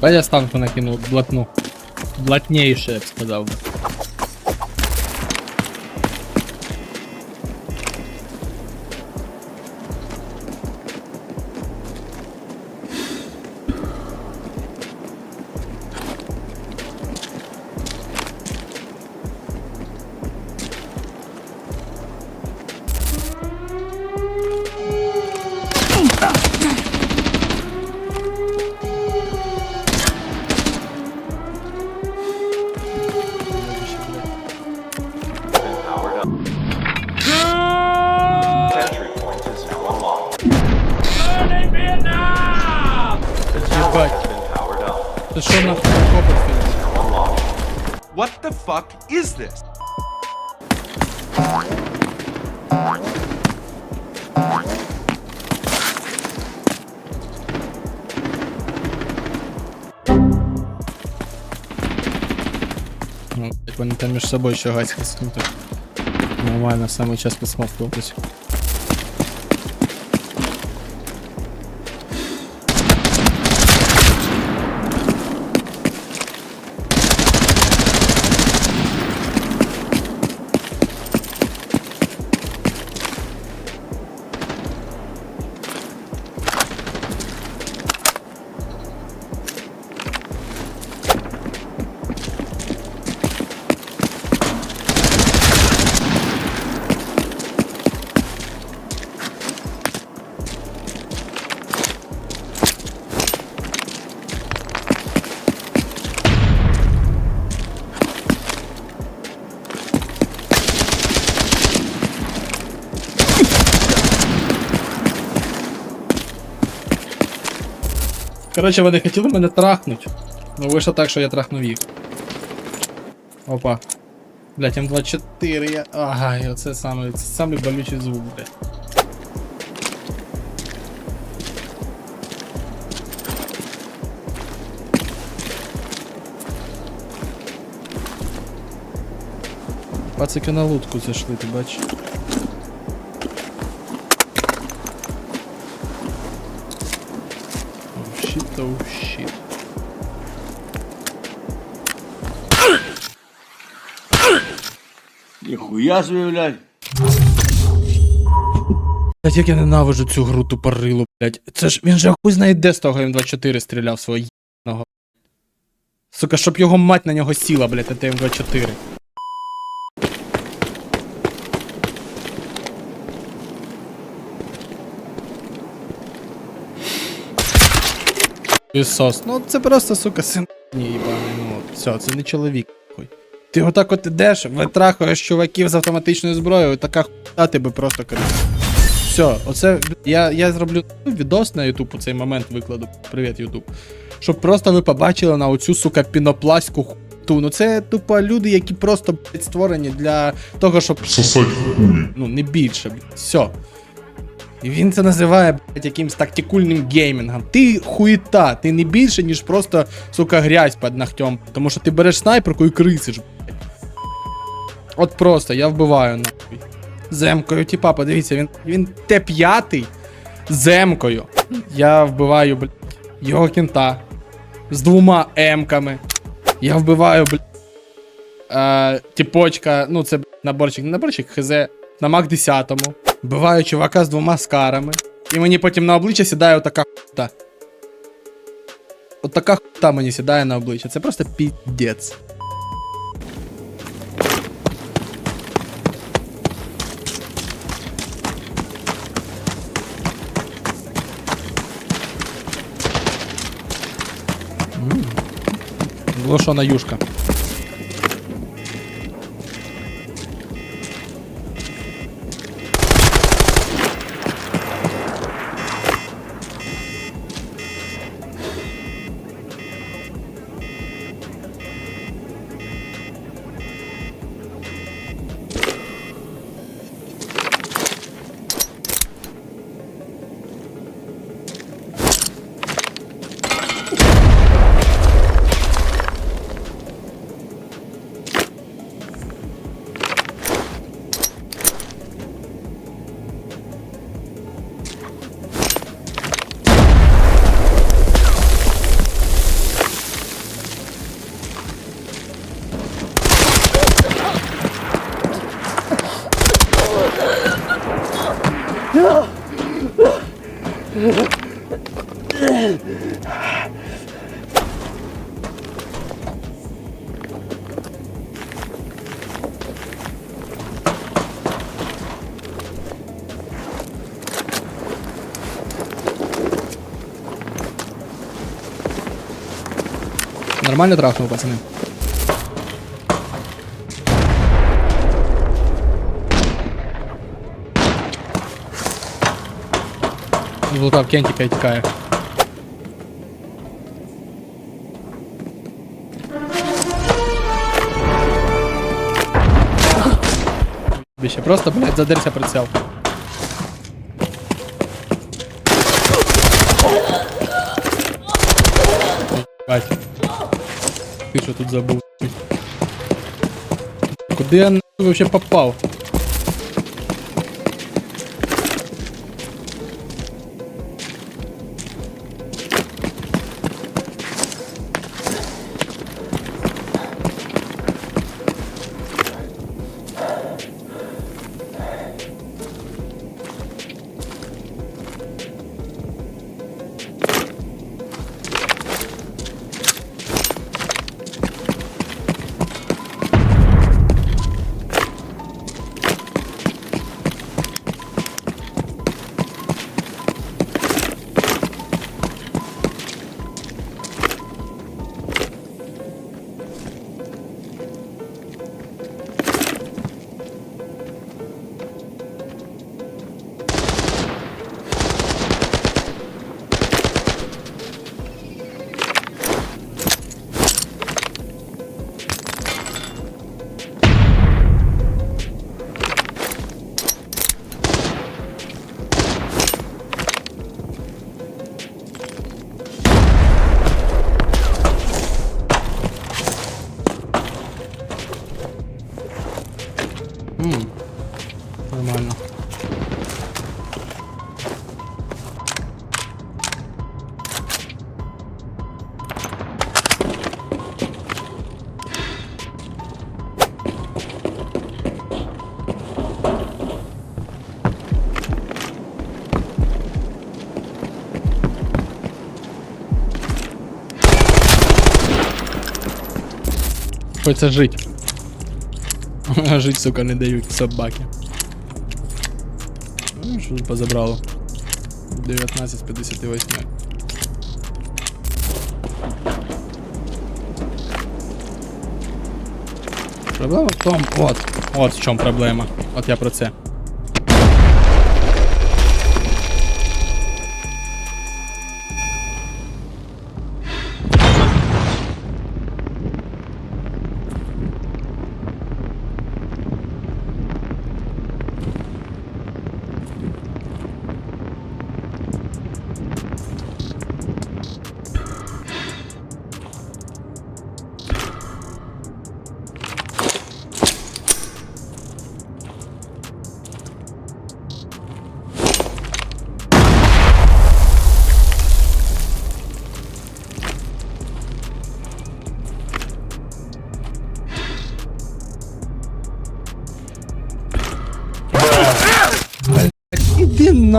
Та я станку накинув, блатну. Блатнейшее, я б сказав. up. Ти що нахуй копать фільм? Now unlocked. What the fuck is this? Ну, як вони там між собою ще гацькі скнути. Нормально, саме час посмовкуватись. Коротше, вони хотіли мене трахнуть. Ну вийшло так, що я трахнув їх. Опа. Блять, М24, я. Ага, оце саме, це самий болючий звук, блядь. Пацики на лутку зайшли, ти бачиш? Oh shit. Ніхуя собі, блядь. Блять, як я ненавижу цю гру тупорилу, блять. Це ж він же хуй знає де з того М24 стріляв свого єбаного. Сука, щоб його мать на нього сіла, блять, на ТМ24. Ісос. Ну це просто, сука, син ні, їбаний, ну все, це не чоловік. Хуй. Ти отак от ідеш, витрахуєш чуваків з автоматичною зброєю, така хуйта тебе просто користує. Все, оце я, я зроблю відос на YouTube у цей момент викладу. Привіт, YouTube. Щоб просто ви побачили на оцю, сука, пінопластську хуту. Ну це тупо люди, які просто блядь, створені для того, щоб. Сосать хуй. Ну, не більше, блядь. Все. І він це називає, блядь, якимсь тактикульним геймінгом. Ти хуєта, ти не більше, ніж просто, сука, грязь під ногтем. Тому що ти береш снайперку і крисиш, блядь. От просто, я вбиваю нахуй. Земкою, типа, подивіться, він, він Т5 земкою. Я вбиваю, блядь, його кінта. З двома М-ками. Я вбиваю, блядь. Е, тіпочка, ну це блядь, наборчик, не наборчик, хз, на Мак 10. Вбиваю чувака з двома скарами. І мені потім на обличчя сідає отака хута. Отака хута мені сідає на обличчя. Це просто піздець. Глушона юшка. Нормально трахнув, пацани. Злутав кентика і тікає. Біще, просто, блядь, задерся прицел. Ти що тут забув? Куди я вообще попав? М -м, нормально. Хочется жить. Жить, сука, не дають собаки. Ну, що тут позабрало? 19 з 58. Проблема в тому. От. От в чому проблема. От я про це.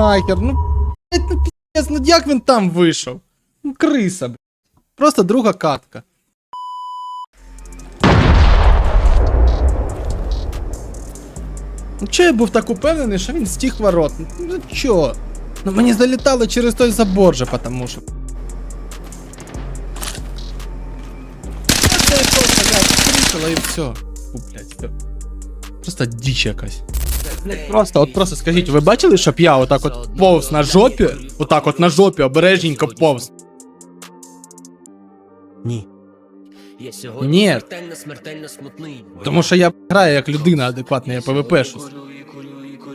нахер, ну блять, ну піздець, ну як він там вийшов? Ну криса, блядь. Просто друга катка. Ну чого я був так упевнений, що він стіг ворот? Ну чо? Ну мені залітало через той забор же, потому що. Це просто, блядь, крисила і все. Фу, блядь, все. Просто дичь якась. Просто, от просто скажіть, ви бачили, щоб я отак от повз на жопі, отак от на жопі обережненько повз? Ні. Я сьогодні Ні. смертельно, смертельно смутний. Тому що я граю як людина адекватна, я ПВП.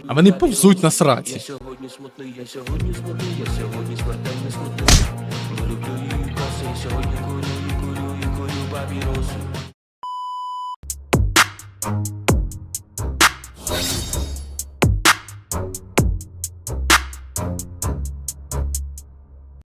А вони повзуть на Я сраці. сьогодні смутний, я сьогодні смутний, я сьогодні смертельно смутний. Вилюблю її коси, я сьогодні курю, і курю, і курю папіроси.